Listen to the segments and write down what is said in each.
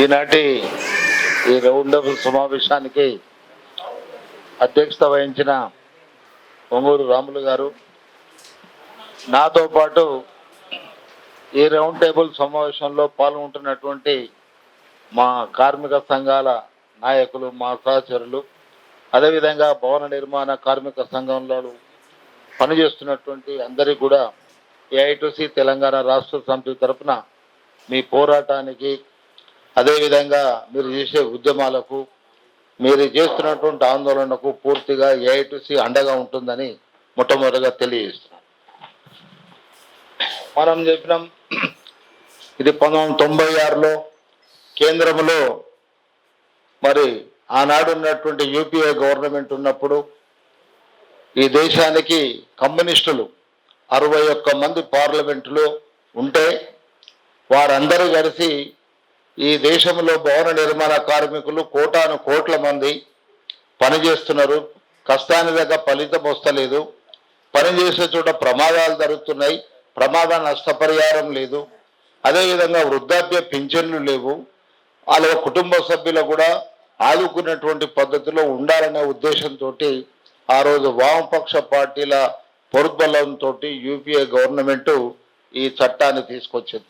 ఈనాటి ఈ round table సమావేశానికి అధ్యక్షత వహించిన పొంగూరు రాములు గారు. నాతో పాటు ఈ రౌండ్ టేబుల్ సమావేశంలో పాల్గొంటున్నటువంటి మా కార్మిక సంఘాల నాయకులు మా సహచరులు అదేవిధంగా భవన నిర్మాణ కార్మిక సంఘంలో పనిచేస్తున్నటువంటి అందరికీ కూడా ఏఐటుసి తెలంగాణ రాష్ట్ర సమితి తరపున మీ పోరాటానికి అదేవిధంగా మీరు చేసే ఉద్యమాలకు మీరు చేస్తున్నటువంటి ఆందోళనకు పూర్తిగా ఏఐటిసి అండగా ఉంటుందని మొట్టమొదటిగా తెలియజేస్తున్నాం. మనం చెప్పినాం ఇది పంతొమ్మిది తొంభై ఆరులో కేంద్రంలో మరి ఆనాడు ఉన్నటువంటి యూపీఏ గవర్నమెంట్ ఉన్నప్పుడు ఈ దేశానికి కమ్యూనిస్టులు అరవై ఒక్క మంది పార్లమెంటులో ఉంటే వారందరూ కలిసి ఈ దేశంలో భవన నిర్మాణ కార్మికులు కోటాను కోట్ల మంది పనిచేస్తున్నారు. కష్టాన్ని దగ్గర ఫలితం వస్తలేదు. పనిచేసే చోట ప్రమాదాలు జరుగుతున్నాయి. ప్రమాద నష్టపరిహారం లేదు. అదేవిధంగా వృద్ధాప్య పింఛన్లు లేవు. వాళ్ళ కుటుంబ సభ్యులు కూడా ఆదుకున్నటువంటి పద్ధతిలో ఉండాలనే ఉద్దేశంతో ఆ రోజు వామపక్ష పార్టీల పొరుద్బలంతో యూపీఏ గవర్నమెంట్ ఈ చట్టాన్ని తీసుకొచ్చింది.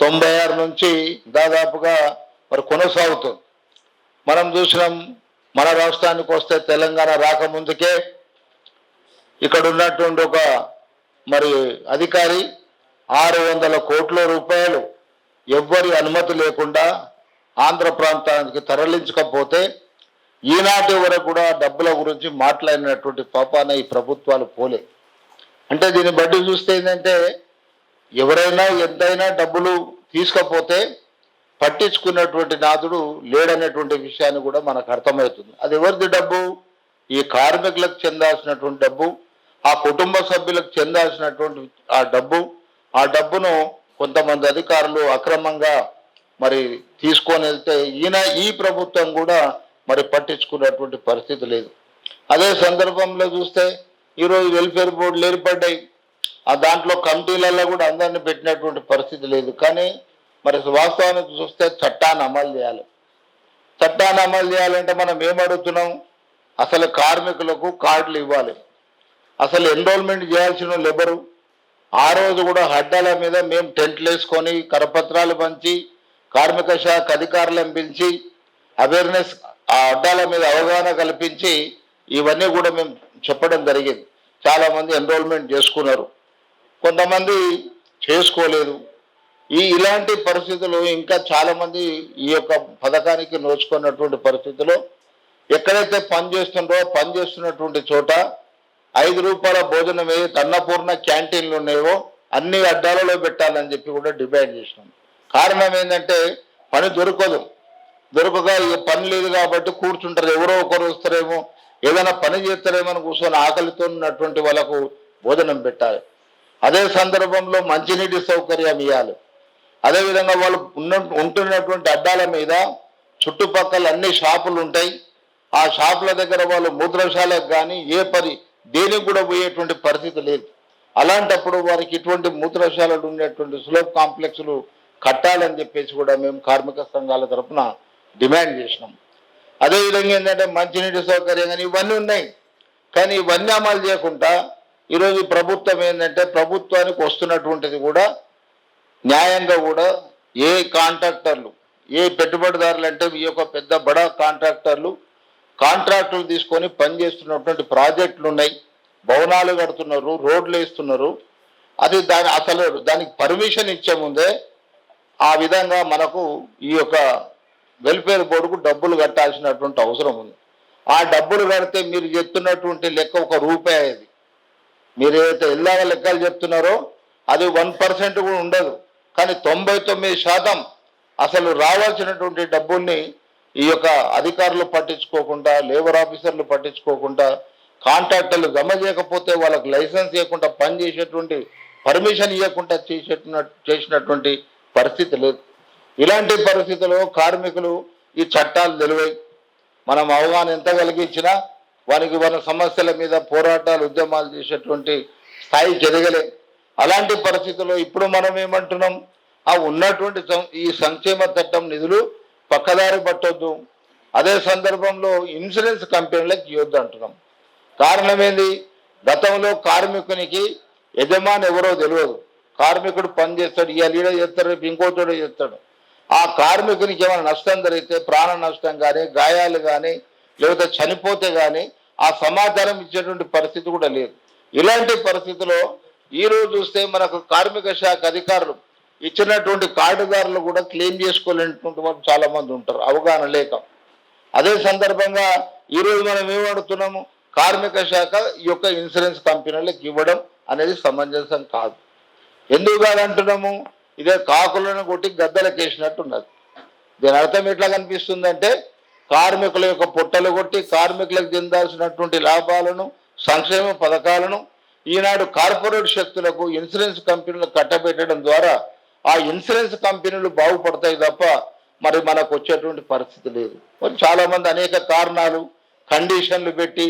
తొంభై ఆరు నుంచి దాదాపుగా మరి కొనసాగుతుంది. మనం చూసినాం మన రాష్ట్రానికి వస్తే తెలంగాణ రాకముందుకే ఇక్కడ ఉన్నటువంటి ఒక మరి అధికారి ఆరు వందల కోట్ల రూపాయలు ఎవ్వరి అనుమతి లేకుండా ఆంధ్ర ప్రాంతానికి తరలించకపోతే ఈనాటి వరకు కూడా డబ్బుల గురించి మాట్లాడినటువంటి పాపాన ఈ ప్రభుత్వాలు పోలే. అంటే దీన్ని బట్టి చూస్తే ఏంటంటే ఎవరైనా ఎంతైనా డబ్బులు తీసుకపోతే పట్టించుకున్నటువంటి నాథుడు లేడనేటువంటి విషయాన్ని కూడా మనకు అర్థమవుతుంది. అది ఎవరిది డబ్బు? ఈ కార్మికులకు చెందాల్సినటువంటి డబ్బు ఆ కుటుంబ సభ్యులకు చెందాల్సినటువంటి ఆ డబ్బు ఆ డబ్బును కొంతమంది అధికారులు అక్రమంగా మరి తీసుకొని వెళ్తే ఈయన ఈ ప్రభుత్వం కూడా మరి పట్టించుకున్నటువంటి పరిస్థితి లేదు. అదే సందర్భంలో చూస్తే ఈరోజు వెల్ఫేర్ బోర్డులు ఏర్పడ్డాయి. ఆ దాంట్లో కమిటీలలో కూడా అందరిని పెట్టినటువంటి పరిస్థితి లేదు. కానీ మరి వాస్తవానికి చూస్తే చట్టాన్ని అమలు చేయాలి. చట్టాన్ని అమలు చేయాలంటే మనం ఏం అడుగుతున్నాం? అసలు కార్మికులకు కార్డులు ఇవ్వాలి. అసలు ఎన్రోల్మెంట్ చేయాల్సిన వాళ్ళు ఎవరు ఆ రోజు కూడా హడ్డాల మీద మేము టెంట్లు వేసుకొని కరపత్రాలు పంచి కార్మిక శాఖ అధికారులను పిలిచి అవేర్నెస్ ఆ అడ్డాల మీద అవగాహన కల్పించి ఇవన్నీ కూడా మేము చెప్పడం జరిగింది. చాలామంది ఎన్రోల్మెంట్ చేసుకున్నారు. కొంతమంది చేసుకోలేదు. ఈ ఇలాంటి పరిస్థితులు ఇంకా చాలామంది ఈ యొక్క పథకానికి నోచుకున్నటువంటి పరిస్థితిలో. ఎక్కడైతే పని చేస్తుండో పని చేస్తున్నటువంటి చోట ఐదు రూపాయల భోజనం ఏ అన్నపూర్ణ క్యాంటీన్లు ఉన్నాయో అన్ని అడ్డాలలో పెట్టాలని చెప్పి కూడా డిమాండ్ చేసినాం కారణం ఏంటంటే పని దొరకదు. దొరకగా ఇక పని లేదు కాబట్టి కూర్చుంటారు. ఎవరో ఒకరు వస్తారేమో ఏదైనా పని చేస్తారేమో కూర్చొని ఆకలితో ఉన్నటువంటి వాళ్ళకు భోజనం పెట్టాలి. అదే సందర్భంలో మంచినీటి సౌకర్యం ఇవ్వాలి అదేవిధంగా వాళ్ళు ఉన్న ఉంటున్నటువంటి అడ్డాల మీద చుట్టుపక్కల అన్ని షాపులు ఉంటాయి. ఆ షాపుల దగ్గర వాళ్ళు మూత్రశాలకు కానీ ఏ పని దేనికి కూడా పోయేటువంటి పరిస్థితి లేదు. అలాంటప్పుడు వారికి ఇటువంటి మూత్రశాలలు ఉండేటువంటి సులభ కాంప్లెక్స్లు కట్టాలని చెప్పేసి కూడా మేము కార్మిక సంఘాల తరఫున డిమాండ్ చేసినాం. అదేవిధంగా ఏంటంటే మంచినీటి సౌకర్యం కానీ ఇవన్నీ ఉన్నాయి. కానీ ఇవన్నీ అమలు చేయకుండా ఈరోజు ప్రభుత్వం ఏంటంటే ప్రభుత్వానికి వస్తున్నటువంటిది కూడా న్యాయంగా కూడా ఏ కాంట్రాక్టర్లు ఏ పెట్టుబడిదారులు అంటే ఈ యొక్క పెద్ద బడా కాంట్రాక్టర్లు కాంట్రాక్టులు తీసుకొని పనిచేస్తున్నటువంటి ప్రాజెక్టులు ఉన్నాయి. భవనాలు కడుతున్నారు రోడ్లు వేస్తున్నారు. అది దాని అసలు దానికి పర్మిషన్ ఇచ్చే ముందే ఆ విధంగా మనకు ఈ యొక్క వెల్ఫేర్ బోర్డుకు డబ్బులు కట్టాల్సినటువంటి అవసరం ఉంది. ఆ డబ్బులు కడితే మీరు చెప్తున్నటువంటి లెక్క ఒక రూపాయి అది. మీరు ఏదైతే ఇల్లాల లెక్కలు చెప్తున్నారో అది వన్ పర్సెంట్ కూడా ఉండదు. కానీ తొంభై తొమ్మిది శాతం అసలు రావాల్సినటువంటి డబ్బుల్ని ఈ యొక్క అధికారులు పట్టించుకోకుండా లేబర్ ఆఫీసర్లు పట్టించుకోకుండా కాంట్రాక్టర్లు జమ చేయకపోతే వాళ్ళకి లైసెన్స్ ఇవ్వకుండా పనిచేసేటువంటి పర్మిషన్ ఇవ్వకుండా చేసేట చేసినటువంటి పరిస్థితి లేదు. ఇలాంటి పరిస్థితుల్లో కార్మికులు ఈ చట్టాలు తెలివై మనం అవగాహన ఎంత కలిగించినా వారికి మన సమస్యల మీద పోరాటాలు ఉద్యమాలు చేసేటువంటి స్థాయి జరగలే. అలాంటి పరిస్థితుల్లో ఇప్పుడు మనం ఏమంటున్నాం? ఆ ఉన్నటువంటి సం- ఈ సంక్షేమ చట్టం నిధులు పక్కదారి పట్టొద్దు. అదే సందర్భంలో ఇన్సూరెన్స్ కంపెనీలకు ఇవ్వద్దు అంటున్నాం. కారణం ఏంది? గతంలో కార్మికునికి యజమాని ఎవరో తెలియదు. కార్మికుడు పని చేస్తాడు ఇవాళ ఈడ చేస్తాడు రేపు చేస్తాడు. ఆ కార్మికునికి ఏమైనా నష్టం జరిగితే ప్రాణ నష్టం కానీ గాయాలు కానీ లేకపోతే చనిపోతే కానీ ఆ సమాచారం ఇచ్చేటువంటి పరిస్థితి కూడా లేదు. ఇలాంటి పరిస్థితిలో ఈ రోజు చూస్తే మనకు కార్మిక శాఖ అధికారులు ఇచ్చినటువంటి కార్డుదారులు కూడా క్లెయిమ్ చేసుకోలేనటువంటి వాళ్ళు చాలా మంది ఉంటారు. అవగాహన లేక. అదే సందర్భంగా ఈ రోజు మనం ఏమడుతున్నాము కార్మిక శాఖ ఈ యొక్క ఇన్సూరెన్స్ కంపెనీలకు ఇవ్వడం అనేది సమంజసం కాదు. ఎందుకు కాదంటున్నాము? ఇదే కాకులను కొట్టి గద్దలకు వేసినట్టున్నది దీని అర్థం ఎట్లా కనిపిస్తుందంటే కార్మికుల యొక్క పుట్టలు కొట్టి కార్మికులకు చెందాల్సినటువంటి లాభాలను సంక్షేమ పథకాలను ఈనాడు కార్పొరేట్ శక్తులకు ఇన్సూరెన్స్ కంపెనీలు కట్టబెట్టడం ద్వారా ఆ ఇన్సూరెన్స్ కంపెనీలు బాగుపడతాయి తప్ప మరి మనకు వచ్చేటువంటి పరిస్థితి లేదు. మరి చాలామంది అనేక కారణాలు కండిషన్లు పెట్టి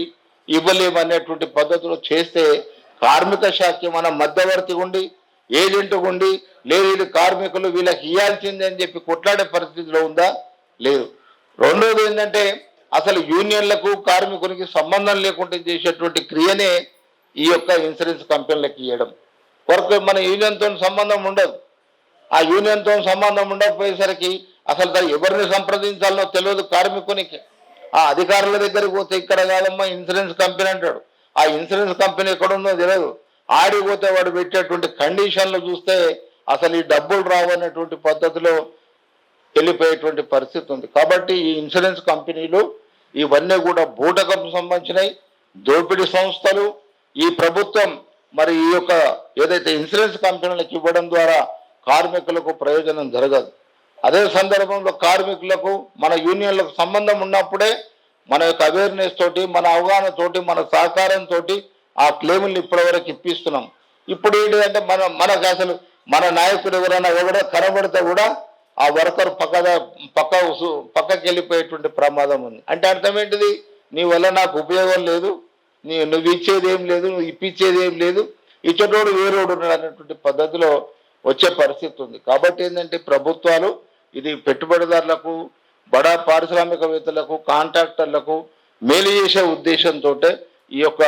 ఇవ్వలేమనేటువంటి పద్ధతిలో చేస్తే కార్మిక శాఖ మన మధ్యవర్తి ఉండి ఏజెంట్ ఉండి లేదు ఇది కార్మికులు వీళ్ళకి ఇవ్వాల్సిందే అని చెప్పి కొట్లాడే పరిస్థితిలో ఉందా? లేదు. రెండోది ఏంటంటే అసలు యూనియన్లకు కార్మికునికి సంబంధం లేకుండా చేసేటువంటి క్రియనే ఈ యొక్క ఇన్సూరెన్స్ కంపెనీలకు ఇవ్వడం కొరకు మన యూనియన్తో సంబంధం ఉండదు. ఆ యూనియన్తో సంబంధం ఉండకపోయేసరికి అసలు దాన్ని ఎవరిని సంప్రదించాలనో తెలియదు కార్మికునికి. ఆ అధికారుల దగ్గరికి పోతే ఇక్కడ కాదమ్మా ఇన్సూరెన్స్ కంపెనీ అంటాడు. ఆ ఇన్సూరెన్స్ కంపెనీ ఎక్కడ ఉందో తెలియదు. ఆడిపోతే వాడు పెట్టేటువంటి కండిషన్లు చూస్తే అసలు ఈ డబ్బులు రావనేటువంటి పద్ధతిలో వెళ్ళిపోయేటువంటి పరిస్థితి ఉంది. కాబట్టి ఈ ఇన్సూరెన్స్ కంపెనీలు ఇవన్నీ కూడా బూటకం సంబంధించినవి దోపిడీ సంస్థలు ఈ ప్రభుత్వం మరి ఈ యొక్క ఏదైతే ఇన్సూరెన్స్ కంపెనీలకు ఇవ్వడం ద్వారా కార్మికులకు ప్రయోజనం జరగదు. అదే సందర్భంలో కార్మికులకు మన యూనియన్లకు సంబంధం ఉన్నప్పుడే మన యొక్క అవేర్నెస్ తోటి మన అవగాహన తోటి మన సహకారంతో ఆ క్లెయిముల్ని ఇప్పటివరకు ఇప్పిస్తున్నాం. ఇప్పుడు ఏంటంటే మన మనకు అసలు మన నాయకుడు ఎవరైనా ఎవడో కనబడితే కూడా ఆ వర్కర్ పక్క పక్క పక్కకి వెళ్ళిపోయేటువంటి ప్రమాదం ఉంది. అంటే అర్థం ఏంటిది? నీ వల్ల నాకు ఉపయోగం లేదు నీ నువ్వు ఇచ్చేది ఏం లేదు నువ్వు ఇప్పించేది ఏం లేదు ఇచ్చేటోడు వేరోడు ఉన్నాడు అనేటువంటి పద్ధతిలో వచ్చే పరిస్థితి ఉంది. కాబట్టి ఏంటంటే ప్రభుత్వాలు ఇది పెట్టుబడిదారులకు బడా పారిశ్రామికవేత్తలకు కాంట్రాక్టర్లకు మేలు చేసే ఉద్దేశంతో ఈ యొక్క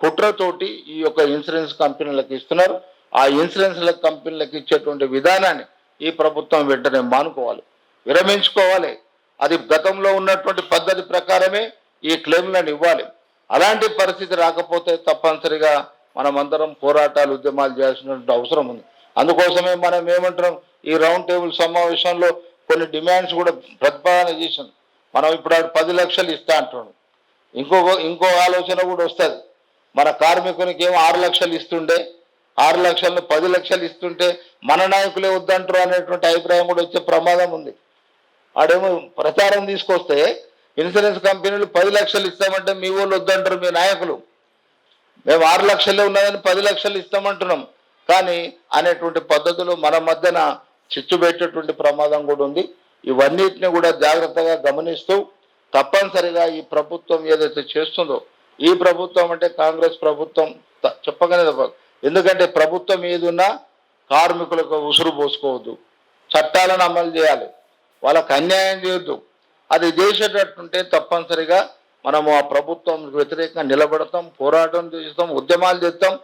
కుట్రతోటి ఈ యొక్క ఇన్సూరెన్స్ కంపెనీలకు ఇస్తున్నారు. ఆ ఇన్సూరెన్స్ కంపెనీలకు ఇచ్చేటువంటి విధానాన్ని ఈ ప్రభుత్వం వెంటనే మానుకోవాలి. విరమించుకోవాలి. అది గతంలో ఉన్నటువంటి పద్ధతి ప్రకారమే ఈ క్లెయిమ్లను ఇవ్వాలి. అలాంటి పరిస్థితి రాకపోతే తప్పనిసరిగా మనమందరం పోరాటాలు ఉద్యమాలు చేయాల్సినటువంటి అవసరం ఉంది. అందుకోసమే మనం ఏమంటున్నాం? ఈ రౌండ్ టేబుల్ సమావేశంలో కొన్ని డిమాండ్స్ కూడా ప్రతిపాదన చేసాం మనం ఇప్పుడు పది లక్షలు ఇస్తా అంటున్నాం. ఇంకో ఇంకో ఆలోచన కూడా వస్తుంది. మన కార్మికునికి ఏమో ఆరు లక్షలు ఇస్తుండే ఆరు లక్షలను పది లక్షలు ఇస్తుంటే మన నాయకులే వద్దంటారు అనేటువంటి అభిప్రాయం కూడా వచ్చే ప్రమాదం ఉంది. ఆడేమో ప్రచారం తీసుకొస్తే ఇన్సూరెన్స్ కంపెనీలు పది లక్షలు ఇస్తామంటే మీ వాళ్ళు వద్దంటారు మీ నాయకులు. మేము ఆరు లక్షలే ఉన్నదని పది లక్షలు ఇస్తామంటున్నాం. కానీ అనేటువంటి పద్ధతులు మన మధ్యన చిచ్చు పెట్టేటువంటి ప్రమాదం కూడా ఉంది. ఇవన్నిటిని కూడా జాగ్రత్తగా గమనిస్తూ తప్పనిసరిగా ఈ ప్రభుత్వం ఏదైతే చేస్తుందో ఈ ప్రభుత్వం అంటే కాంగ్రెస్ ప్రభుత్వం చెప్పగానే ఎందుకంటే ప్రభుత్వం మీదున్న కార్మికులకు ఉసురు పోసుకోవద్దు. చట్టాలను అమలు చేయాలి. వాళ్ళకు అన్యాయం చేయొద్దు. అది చేసేటట్టుంటే తప్పనిసరిగా మనము ఆ ప్రభుత్వం వ్యతిరేకంగా నిలబడతాం పోరాటం చేస్తాం ఉద్యమాలు చేస్తాం.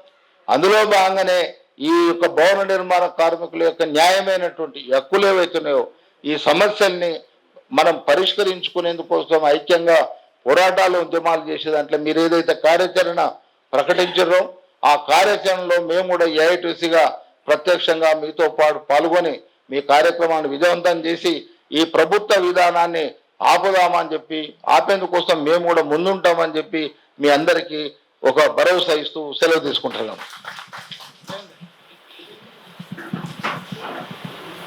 అందులో భాగంగానే ఈ యొక్క భవన నిర్మాణ కార్మికుల యొక్క న్యాయమైనటువంటి హక్కులు ఏవైతున్నాయో ఈ సమస్యల్ని మనం పరిష్కరించుకునేందుకోసం ఐక్యంగా పోరాటాలు ఉద్యమాలు చేసే దాంట్లో మీరు ఏదైతే కార్యాచరణ ప్రకటించారో ఆ కార్యాచరణలో మేము కూడా ఏఐటీసీగా ప్రత్యక్షంగా మీతో పాటు పాల్గొని మీ కార్యక్రమాన్ని విజయవంతం చేసి ఈ ప్రభుత్వ విధానాన్ని ఆపుదామని చెప్పి ఆపేందుకోసం మేము కూడా ముందుంటామని చెప్పి మీ అందరికీ ఒక భరోసా ఇస్తూ సెలవు తీసుకుంటున్నాం.